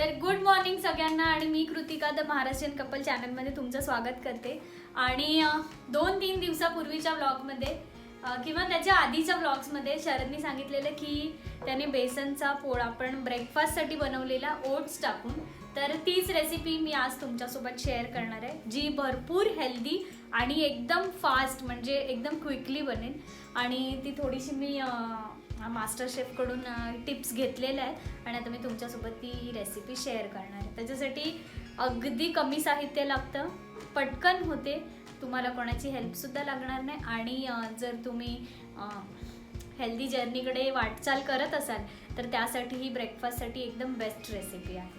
तर good morning सगळ्यांना आणि मी कृतिका द महाराष्ट्रीयन कपल चॅनलमध्ये तुमचं स्वागत करते. आणि दोन तीन दिवसापूर्वीच्या ब्लॉगमध्ये किंवा त्याच्या आधीच्या ब्लॉग्समध्ये शरदनी सांगितलेलं की त्याने बेसनचा पोळा पण ब्रेकफास्टसाठी बनवलेला ओट्स टाकून. तर तीच रेसिपी मी आज तुमच्यासोबत शेअर करणार आहे जी भरपूर हेल्दी आणि एकदम फास्ट म्हणजे एकदम क्विकली बनेल. आणि ती थोडीशी मी मास्टर शेफकडून टिप्स घेतलेल्या आहेत. आणि आता मी तुमच्यासोबत ती रेसिपी शेअर करणार आहे. त्याच्यासाठी अगदी कमी साहित्य लागतं. पटकन होते. तुम्हाला कोणाची हेल्पसुद्धा लागणार नाही. आणि जर तुम्ही हेल्दी जर्नीकडे वाटचाल करत असाल तर त्यासाठी ही ब्रेकफास्टसाठी एकदम बेस्ट रेसिपी आहे.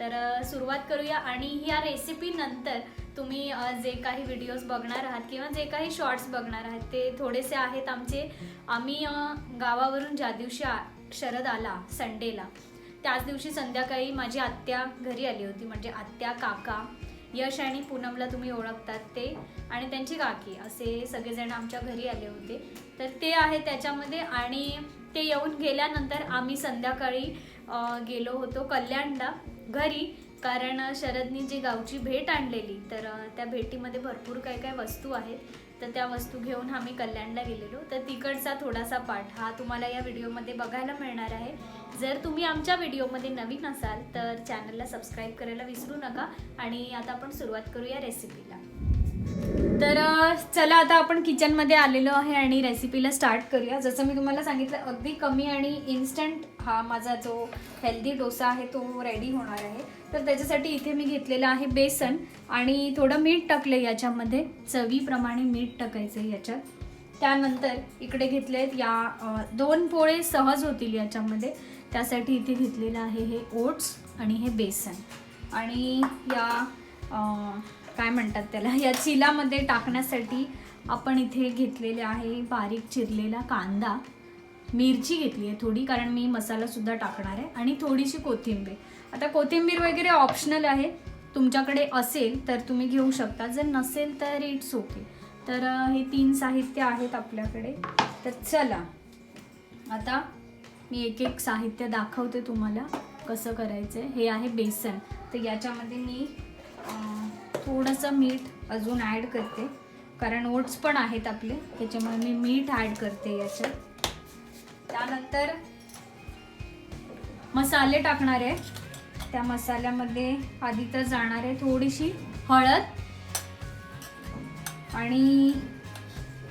तर सुरुवात करूया. आणि ह्या रेसिपीनंतर तुम्ही जे काही व्हिडिओज बघणार आहात किंवा जे काही शॉर्ट्स बघणार आहात ते थोडेसे आहेत आमचे. आम्ही गावावरून ज्या दिवशी आ- शरद आला संडेला त्याच दिवशी संध्याकाळी माझी आत्या घरी आली होती. म्हणजे आत्या काका यश आणि पूनमला तुम्ही ओळखतात ते. आणि त्यांची काकी असे सगळेजण आमच्या घरी आले होते. तर ते आहे त्याच्यामध्ये. आणि ते येऊन गेल्यानंतर आम्ही संध्याकाळी गेलो होतो कल्याणला घरी. कारण शरदनी जी गावची भेट आणलेली तर त्या भेटीमध्ये भरपूर काय काय वस्तू आहेत. तर त्या वस्तू घेऊन आम्ही कल्याणला गेलेलो. तर तिकडचा थोडासा पाठ हा तुम्हाला या व्हिडिओमध्ये बघायला मिळणार आहे. जर तुम्ही आमच्या व्हिडिओमध्ये नवीन असाल तर चॅनलला सबस्क्राईब करायला विसरू नका. आणि आता आपण सुरुवात करूया रेसिपीला. तर चला आता आपण किचनमध्ये आलेलो आहे आणि रेसिपीला स्टार्ट करूया. जसं मी तुम्हाला सांगितलं अगदी कमी आणि इन्स्टंट हा माझा जो हेल्दी डोसा आहे तो रेडी होणार आहे. तर त्याच्यासाठी इथे मी घेतलेलं आहे बेसन आणि थोडं मीठ टाकलं याच्यामध्ये. चवीप्रमाणे मीठ टाकायचं याच्यात. त्यानंतर इकडे घेतले आहेत या दोन पोळे सहज होतील याच्यामध्ये. त्यासाठी इथे घेतलेलं आहे हे ओट्स आणि हे बेसन. आणि या काय म्हणतात त्याला या चिलामध्ये टाकण्यासाठी आपण इथे घेतलेले आहे बारीक चिरलेला कांदा. मिरची घेतली आहे थोडी कारण मी मसालासुद्धा टाकणार आहे. आणि थोडीशी कोथिंबीर. आता कोथिंबीर वगैरे ऑप्शनल आहे. तुमच्याकडे असेल तर तुम्ही घेऊ शकता. जर नसेल तर इट्स ओके तर हे तीन साहित्य आहेत आपल्याकडे. तर चला. आता मी एक एक साहित्य दाखवते तुम्हाला कसं करायचं आहे हे आहे बेसन. तर याच्यामध्ये मी थोडंसं मीठ अजून ॲड करते. कारण ओट्स पण आहेत आपले त्याच्यामुळे मी मीठ ॲड करते याच्यात. त्यानंतर मसाले टाकणार आहे. त्या मसाल्यामध्ये आधी तर जाणार आहे थोडीशी हळद. आणि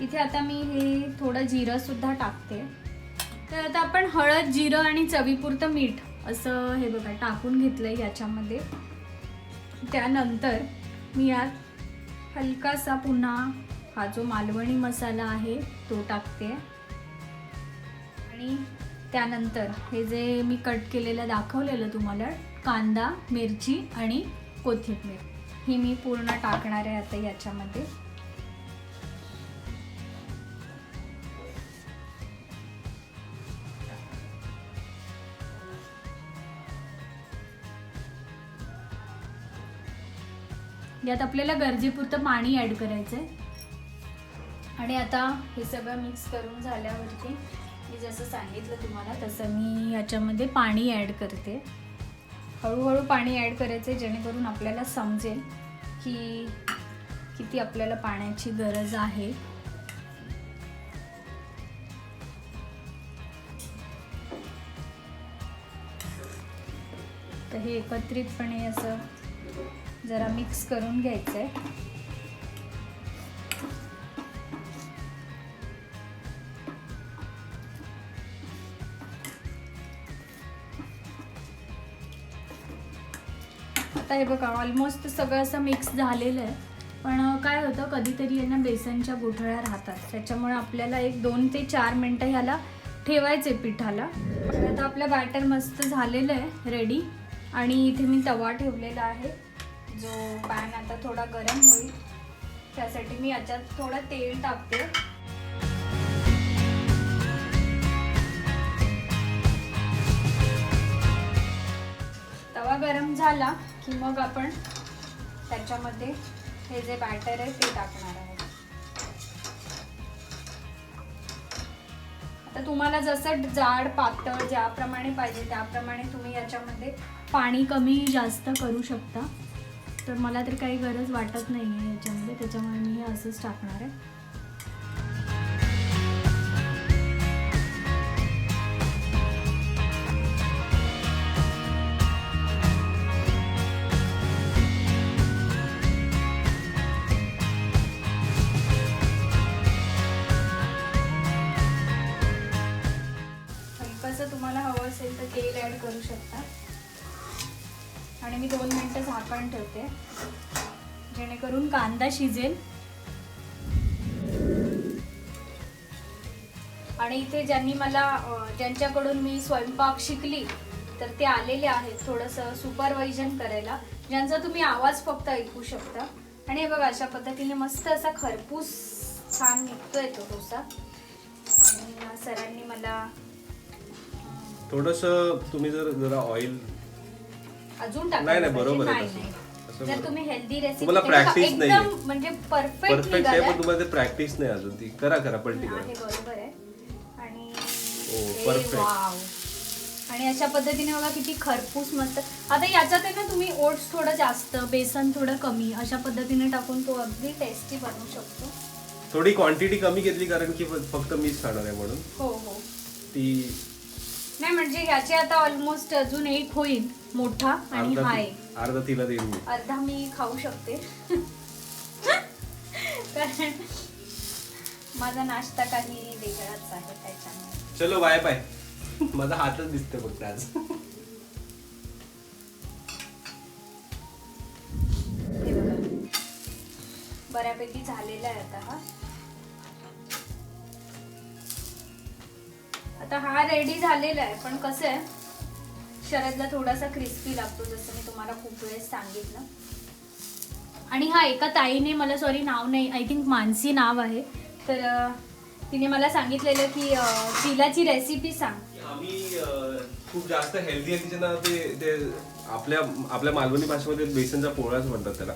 इथे आता मी हे थोडं जिरंसुद्धा टाकते. तर आता आपण हळद जिरं आणि चवीपुरतं मीठ असं हे बघा टाकून घेतलं आहे याच्यामध्ये. त्यानंतर मी यात हलकासा पुन्हा हा जो मालवणी मसाला आहे तो टाकते. आणि त्यानंतर हे जे मी कट केलेलं दाखवलेलं तुम्हाला कांदा मिरची आणि कोथिंबीर ही मी पूर्ण टाकणार आहे आता याच्यामध्ये. यात आपल्याला गरजेपुरतं पाणी ॲड करायचं आहे आणि आता हे सगळं मिक्स करून झाल्यावरती मी जसं सांगितलं तुम्हाला तसं मी याच्यामध्ये पाणी ॲड करते. हळूहळू पाणी ॲड करायचे जेणेकरून आपल्याला समजेल की किती आपल्याला पाण्याची गरज आहे. तर हे एकत्रितपणे असं जरा मिक्स करून घ्यायचं आहे आता हे बघा ऑलमोस्ट सगळं असं मिक्स झालेलं आहे. पण काय होतं कधीतरी यांना बेसनच्या गुठळ्या राहतात. त्याच्यामुळे आपल्याला एक दोन ते चार मिनटं ह्याला ठेवायचे पिठाला. तर आता आपलं बॅटर मस्त झालेलं आहे रेडी आणि इथे मी तवा ठेवलेला आहे. जो पॅन आता थोडा गरम होईल त्यासाठी मी याच्यात थोडं तेल टाकते. तवा गरम झाला की मग आपण त्याच्यामध्ये हे जे बॅटर आहे ते टाकणार आहे आता आता तुम्हाला जसं जाड पातळ ज्याप्रमाणे पाहिजे त्याप्रमाणे तुम्ही याच्यामध्ये पाणी कमी जास्त करू शकता. तर मला तर काही गरज वाटत नाही आहे याच्यामध्ये त्याच्यामुळे मी हे असंच टाकणार आहे. आणि मी दोन मिनटं झाकण ठेवते. जेणेकरून कांदा शिजेल. आणि इथे ज्यांनी मला ज्यांच्याकडून मी स्वयंपाक शिकली तर ते आलेले आहेत थोडंसं सुपरवायझन करायला ज्यांचा तुम्ही आवाज फक्त ऐकू शकता. आणि हे बघा अशा पद्धतीने मस्त असा खरपूस छान निघतोय तो डोसा. आणि सरांनी मला थोडस तुम्ही जर जरा ऑइल अजून नाही, बरोबर आहे. तसं. जर बरोबर. तुम्ही हेल्दी रेसिपी तुम्हाला practice नाहीये. म्हणजे परफेक्ट परफेक्ट आहे पण तुम्हाला ते प्रॅक्टिस नाही अजून ती करा करा पलटी करा बरोबर आहे आणि ओ, हे perfect. वाव. आणि अशा पद्धतीने बघा किती खरपूस मस्त आता याच्यात आहे ना तुम्ही ओट्स थोडं जास्त बेसन थोडं कमी अशा पद्धतीने टाकून तो अगदी टेस्टी बनवू शकतो थोडी क्वांटिटी कमी घेतली कारण की फ- फक्त मीच खाणार आहे म्हणून हो हो ती नाही म्हणजे याचे आता ऑलमोस्ट अजून एक होईल मोठा आणि अर्धा हा ती- एक अर्धा तिला देईन मी अर्धा मी खाऊ शकते. कारण माझा नाश्ता काही वेगळाच आहे त्याच्यामुळे. चलो बाय बाय माझा हातच दिसते फक्त आज. हे बघा. बऱ्यापैकी झालेला आहे आता हा. आता हा रेडी झालेला आहे पण कसं आहे शरदला थोडासा क्रिस्पी लागतो जसं मी तुम्हाला खूप वेळेस सांगितलं. आणि हा एका ताईने मला सॉरी नाव नाही आय थिंक मानसी नाव आहे तर तिने मला सांगितलेलं की तिलाची रेसिपी सांग. आम्ही खूप जास्त हेल्दी आहे तिच्या ते ते आपल्या आपल्या मालवणी भाषेमध्ये बेसनचा पोळाच म्हणतात त्याला.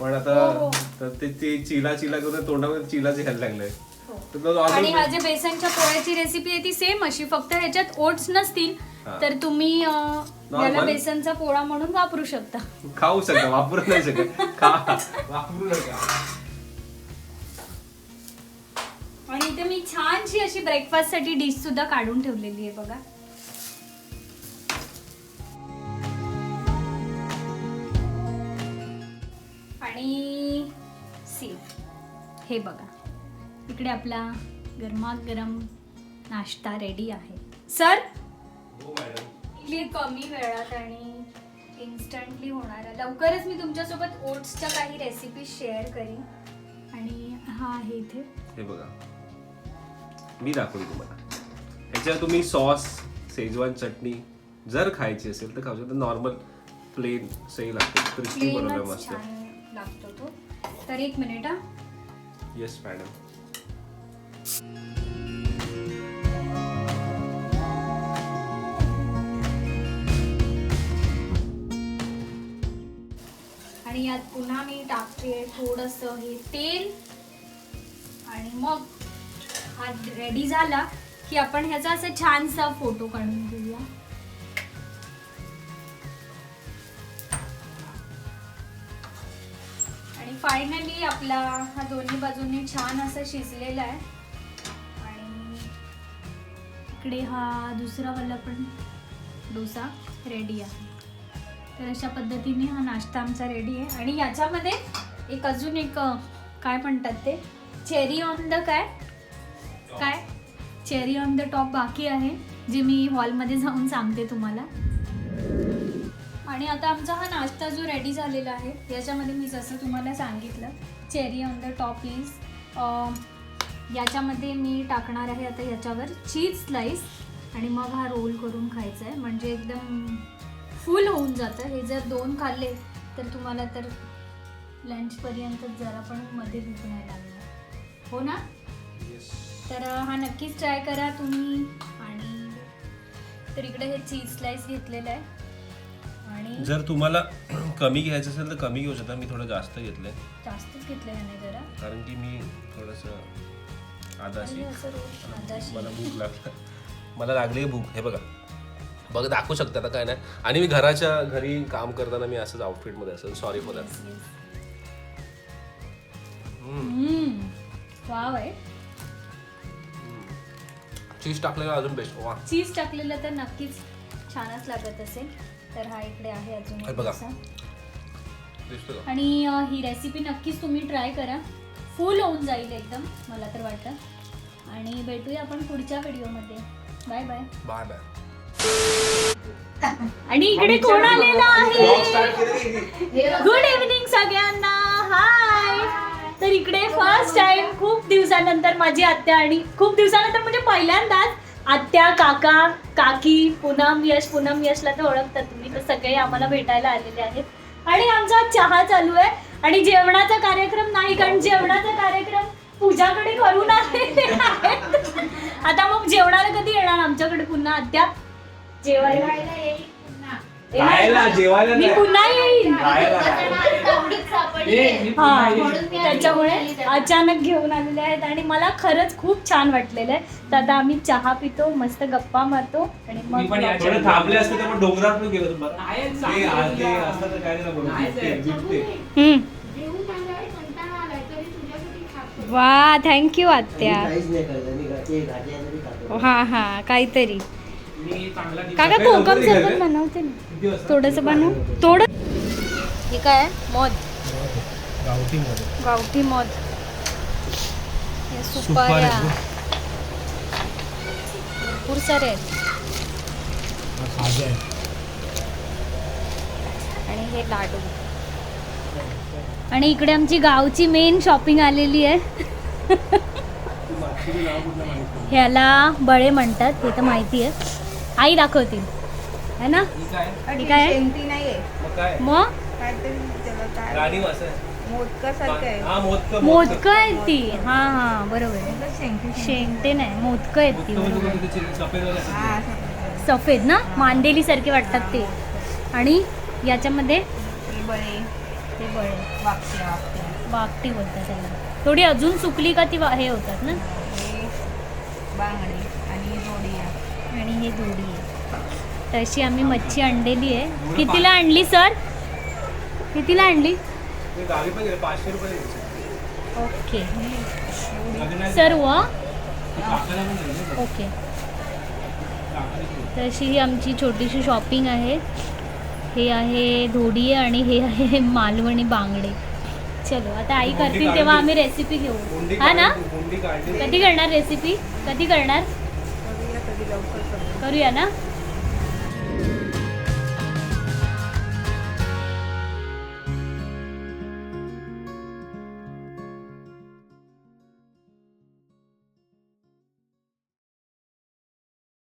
पण आता हो, हो. तर ते चिला चिला करून तोंडामध्ये चिलाच यायला लागलंय हो. आणि हा जे बेसनच्या पोळ्याची रेसिपी आहे ती सेम अशी फक्त ह्याच्यात ओट्स नसतील. तर तुम्ही. याला बेसनचा पोळा म्हणून वापरू शकता खाऊ शकता वापरू नाही शकत खा वापरू नका आणि इथे मी छानशी अशी ब्रेकफास्टसाठी डिश सुद्धा काढून ठेवलेली आहे बघा आणि सी हे बघा इकडे आपला गरमागरम नाश्ता रेडी आहे. सर हो मॅडम इतकी कमी वेळात आणि इन्स्टंटली होणार आहे. लवकरच मी तुमच्यासोबत ओट्सच्या काही रेसिपी शेअर करीन. आणि हा आहे इथे. हे बघा. मी दाखवली तुम्हाला. ह्याच्यात तुम्ही सॉस शेजवान चटणी जर खायची असेल तर खाऊ शकता. नॉर्मल प्लेन सही लागते. क्रिस्पी बनवलं मस्त. लागतो तो. तर एक मिनिट हा. येस मॅडम आणि यात पुन्हा मी टाकते थोडस हे तेल. आणि मग हा रेडी झाला की आपण ह्याचा असं छानसा फोटो काढून घेऊया. आणि फायनली आपला हा दोन्ही बाजूंनी छान असं शिजलेला आहे. इकडे हा दुसरा वाला पण डोसा रेडी आहे. तर अशा पद्धतीने हा नाश्ता आमचा रेडी आहे. आणि याच्यामध्ये एक अजून एक काय म्हणतात ते? चेरी ऑन द काय? काय? चेरी ऑन द टॉप बाकी आहे जे मी हॉलमध्ये जाऊन सांगते तुम्हाला. आणि आता आमचा हा नाश्ता जो रेडी झालेला आहे याच्यामध्ये मी जसं तुम्हाला सांगितलं cherry on the top is याच्यामध्ये मी टाकणार आहे आता याच्यावर चीज स्लाइस. आणि मग हा रोल करून खायचा आहे. म्हणजे एकदम फुल होऊन जातं. हे जर दोन खाल्ले तर तुम्हाला तर लंचपर्यंत जरा पण मध्ये भूक नाही लागणार. हो ना? तर अं, हा नक्कीच ट्राय करा तुम्ही. आणि तर इकडे हे चीज स्लाइस घेतलेलं आहे. आणि जर तुम्हाला कमी घ्यायचं असेल तर कमी घेऊ शकता. मी थोडं जास्त घेतलंय. जास्तच घेतलं याने जरा. कारण की मी थोडंसं आदाशी. मला भूक लागला. मला लागली भूक हे बघा. बघ दाखवू शकता आता काय नाही. आणि मी घराच्या घरी काम करताना मी असंच आउटफिटमध्ये असेल. Sorry for that. वाव आहे. चीज टाकलेला अजून बेस्ट वा. चीज टाकलेलं तर नक्कीच छानच लागत असेल. तर हा इकडे आहे अजून हे बघा. आणि ही रेसिपी नक्कीच तुम्ही ट्राय करा. फुल होऊन जाईल एकदम मला तर वाटतं. आणि भेटूया आपण पुढच्या व्हिडिओमध्ये. Bye bye. Bye bye. आणि इकडे कोण आलेला आहे? गुड इव्हनिंग सगळ्यांना. हाय तर इकडे फर्स्ट टाइम खूप दिवसानंतर माझी आत्या आणि खूप दिवसानंतर म्हणजे पहिल्यांदाच आत्या काका काकी पूनम यश पूनम यशला तर ओळखतात तुम्ही. तर सगळे आम्हाला भेटायला आलेले आहेत. आणि आमचा चहा चालू आहे. आणि जेवणाचा कार्यक्रम नाही कारण जेवणाचा कार्यक्रम पूजाकडे करून आलेले आहेत. आता मग जेवणाला कधी येणार आमच्याकडे पुन्हा अद्याप? जेवायला खायला जेवायला मी नाही. पुन्हा येईन हा त्याच्यामुळे अचानक घेऊन आलेले आहेत आणि मला खरंच खूप छान वाटलेलं आहे तर आता आम्ही चहा पितो मस्त गप्पा मारतो आणि मी पण मग थोडं थांबले असते तर मग डोंगरात पण गेलो तुम्हाला नाही, ते चांगलं आ- ते तुला. असं तर काय नाही बोलत. नाही, बिबटे, बिबटे. हम्म. वा थँक्यू आत्या काहीच नाही करत मी घरचे घाटे तरी खातो हा हा काहीतरी मी चांगला काका सकाळी कोकम लवकर सरबत? बनवते ना? थोडस बनव थोडं हे काय मध. गावठी मध्ये. गावठी मध. हे सुपाऱ्या. भरपूर सारे आहेत. आणि हे लाडू. आणि इकडे आमची गावची मेन शॉपिंग आलेली आहे. ह्याला बळे म्हणतात हे तर माहिती आहे. आई दाखवतील. है ना? ही काय? आहे? शेंगटी नाहीये. मग काहीतरी आहे. मोदकासारखं आहे. हा मोदक मोदक. आहेत ती. हा हा बरोबर आहे. त्याला शेंगटी शेंगटे नाही मोदक आहेत ती बरोबर. आहे. सफेद हा असं. सफेद. ना? मांदेली सारखे वाटतात ते. आणि याच्यामध्ये? हे बळे. ते बळे. बागटी बोलतात त्याला. थोडी अजून सुकली का ती वा- हे होतात ना? हे बांगडी आणि जोडी आहे. आणि हे दोडी आहे. तशी आम्ही मच्छी आणलेली आहे. कितीला आणली सर? कितीला आणली. ओके. सर्व. ओके. तशी ही आमची छोटीशी शॉपिंग आहे. हे आहे धोडी आणि हे आहे मालवणी बांगडे. चलो आता आई करतील तेव्हा आम्ही रेसिपी घेऊ. हा ना? कधी करणार रेसिपी कधी करणार? करूया ना?